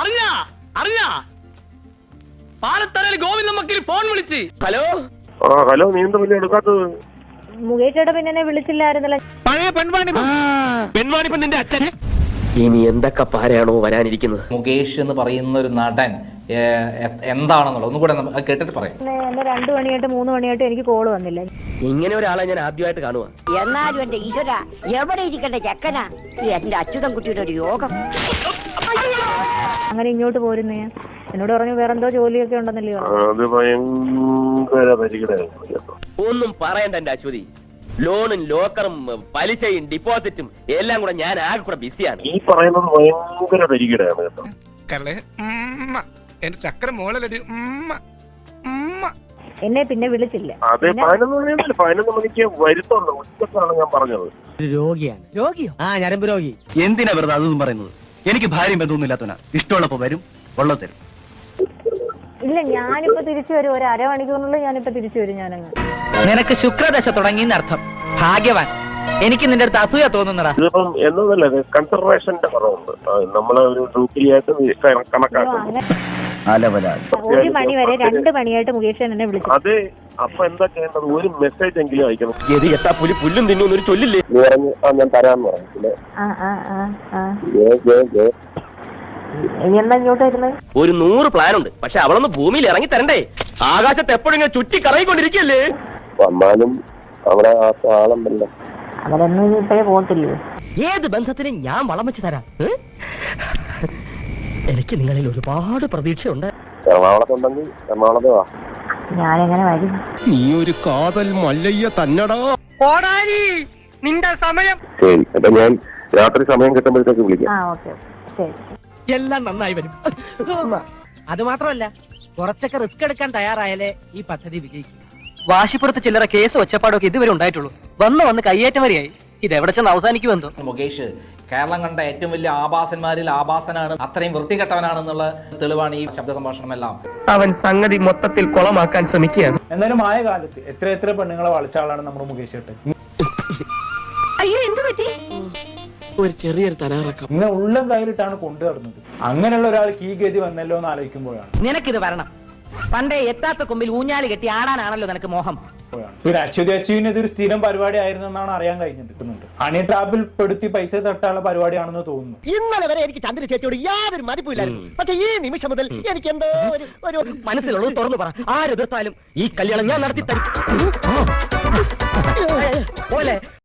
അറിഞ്ഞാ? അറിഞ്ഞാ? പാലത്തറയിൽ ഗോവിന്ദ മക്കിൽ ഫോൺ വിളിച്ച്. ഹലോ? ആ ഹലോ നീ എന്താ പിന്നെ എടുക്കാത്തത്? മുകേഷയുടെ പിന്നെ എന്നെ വിളിച്ചില്ലായിരുന്നല്ലോ? പഴയ പെൺവാണി പെൺവാണി നിന്റെ അച്ഛനെ. ഇനി എന്തൊക്കെ പാരയാണോ വരാനിരിക്കുന്നത്? മുകേഷ് എന്ന് പറയുന്ന ഒരു നടൻ എന്താണെന്നുള്ളത് ഒന്നും കൂടെ അത് കേട്ടിട്ട് പറയാം. എന്നെ രണ്ടു മണിയായിട്ട് മൂന്ന് മണിയായിട്ട് എനിക്ക് കോൾ വന്നില്ല. ഇങ്ങനെ ഒരാളെ ഞാൻ ആദ്യമായിട്ട് കാണുക എന്നാലും എന്റെ ഈശ്വര എവിടെ ഇരിക്കണ്ട ചെക്കനാ? ഈ എന്റെ അച്യുതൻ കുട്ടിയുടെ ഒരു യോഗം. അങ്ങനെ ഇങ്ങോട്ട് പോരുന്നേ. എന്നോട് പറഞ്ഞു വേറെന്തോ ജോലിയൊക്കെ ഉണ്ടെന്നല്ലേ ആ, പറഞ്ഞു അത് ഭയങ്കര പരിഗണന ഒന്നും പറയണ്ട എന്റെ അശ്വതി. ലോണും ലോക്കറും പലിശയും ഡിപ്പോസിറ്റും എല്ലാം കൂടെ ഞാൻ ആകെ കൂടെ ബിസിയാണ്. ഈ പറയുന്നത് ഭയങ്കര പരിഗണന കേട്ടോ. ഉമ്മ. എന്റെ ചക്കര മോളലടി ഉമ്മ ഉമ്മ. എന്നെ പിന്നെ വിളിച്ചില്ല. അതെ പതിനൊന്ന് മണിയല്ല പതിനൊന്ന് മണിക്ക് വരുത്തുള്ളൂ ഉച്ചക്കാണ് ഞാൻ പറഞ്ഞത്. രോഗിയാണ്. രോഗിയോ? ആ ഞരമ്പ് രോഗി. എന്തിനാ വെറുതെ അതൊന്നും പറയുന്നത്? എനിക്ക് ഭാര്യയും ബന്ധമൊന്നും ഇല്ലാത്തവനാ. ഇഷ്ടമുള്ളപ്പോ വരും വെള്ളം തരും. ഇല്ല ഞാനിപ്പോ തിരിച്ചു വരും. ഒരു അരമണിക്കൂറിനുള്ളിൽ ഞാനിപ്പോ തിരിച്ചു വരും ഞാനങ്ങ്. നിനക്ക് ശുക്രദശ തുടങ്ങി എന്നർത്ഥം ഭാഗ്യവാൻ. എനിക്ക് നിന്റെ അടുത്ത് അസൂയ തോന്നുന്നടാ ഇതിപ്പം എന്നതല്ല കൺസിഡറേഷന്റെ കുറവുണ്ട്. നമ്മളെ ഒരു ഗ്രൂപ്പിലായിട്ട് കണക്കാക്കുന്നു. അലവലാതി. ഒരു മണി വരെ രണ്ട് മണിയായിട്ട് മുകേഷ് എന്നെ വിളിച്ചു അതെ അപ്പൊ എന്താ ചെയ്യേണ്ടത്? ഒരു മെസ്സേജ് എങ്കിലും അയക്കണം. ഗതി എത്താ പുലി പുല്ലും തിന്നു ഒരു ചൊല്ലില്ലേ? നീ പറഞ്ഞു ആ ഞാൻ തരാന്ന് പറഞ്ഞു. ആ ആ ആ ആ. ജെ, ജെ, ജെ. ഇനി എന്താ ഇങ്ങോട്ട് വരുന്നത് ഒരു നൂറ് പ്ലാൻ ഉണ്ട് പക്ഷെ അവളൊന്ന് ഭൂമിയിൽ ഇറങ്ങി തരണ്ടേ? ആകാശത്ത് എപ്പോഴും ഇങ്ങനെ ചുറ്റി കറങ്ങിക്കൊണ്ടിരിക്കല്ലേ വന്നാലും അവിടെ ആ ആളുണ്ടല്ലോ. അവരൊന്നും ഇനി ഇപ്പോഴേ പോകത്തില്ലയോ? ഏത് ബന്ധത്തിനും ഞാൻ വളം വെച്ച് തരാം. ഏ? എനിക്ക് നിങ്ങളിൽ ഒരുപാട് പ്രതീക്ഷയുണ്ട്. എറണാകുളത്തുണ്ടെങ്കിൽ എറണാകുളത്ത് വാ. ഞാനെങ്ങനെ വരും? നീ ഒരു കാതൽ മല്ലയ്യ തന്നടാ. നിന്റെ സമയം. ശരി അപ്പൊ ഞാൻ രാത്രി സമയം കിട്ടുമ്പോഴത്തേക്ക് വിളിക്കാം. ആ ഓക്കെ ശരി. എല്ലാം നന്നായി വരും. അത് മാത്രമല്ല കുറച്ചൊക്കെ റിസ്ക് എടുക്കാൻ തയ്യാറായാലേ ഈ പദ്ധതി വിജയിക്കും. വാശിപ്പുറത്ത് ചില്ലറ കേസ് ഒച്ചപ്പാടൊക്കെ ഇതുവരെ ഉണ്ടായിട്ടുള്ളൂ. വന്ന് വന്ന് കയ്യേറ്റം വരെയായി. ഇത് എവിടെ ചെന്ന് അവസാനിക്കുമെന്ന് മുകേഷ് കേരളം കണ്ട ഏറ്റവും വലിയ ആഭാസന്മാരിൽ ആഭാസനാണ്. അത്രയും വൃത്തികെട്ടവനാണെന്നുള്ള തെളിവാണ് ഈ ശബ്ദ സംഭാഷണമെല്ലാം. അവൻ സംഗതി മൊത്തത്തിൽ കുളമാക്കാൻ ശ്രമിക്കുകയാണ്. എന്നാലും ആയ കാലത്ത് എത്ര എത്ര പെണ്ണുങ്ങളെ വളച്ച ആളാണ് നമ്മുടെ മുകേഷ് ഏട്ടൻ? ഒരു ചെറിയൊരു തനാറക്കം ഇങ്ങനെ ഉള്ളം കയ്യിലിട്ടാണ് കൊണ്ടു നടന്നത്. അങ്ങനെയുള്ള ഒരാൾക്ക് ഈ ഗതി വന്നല്ലോ എന്ന് ആലോചിക്കുമ്പോഴാണ്. നിനക്കിത് വരണം. പണ്ടേ എത്താത്ത കൊമ്പിൽ ഊഞ്ഞാൽ കെട്ടി ആടാനാണല്ലോ നിനക്ക് മോഹം. പോയാണ്. പിന്നെ അശ്വതി അച്ചുവിന് ഇതൊരു സ്ഥിരം പരിപാടി ആയിരുന്നു എന്നാണ് അറിയാൻ കഴിഞ്ഞിരിക്കുന്നുണ്ട് ഹണി ട്രാപ്പിൽ പെടുത്തി പൈസ തട്ടാനുള്ള പരിപാടിയാണെന്ന് തോന്നുന്നു. ഇന്നലെ വരെ എനിക്ക് ചന്ദ്ര ചേച്ചിയോട് യാതൊരു മതിപ്പില്ലായിരുന്നു പക്ഷെ ഈ നിമിഷം മുതൽ എനിക്ക് എന്തോ ഒരു ഒരു മനസ്സിലുള്ളത് തുറന്നു പറ. ആരെതിർത്താലും ഈ കല്യാണം ഞാൻ നടത്തി തരും പോലെ.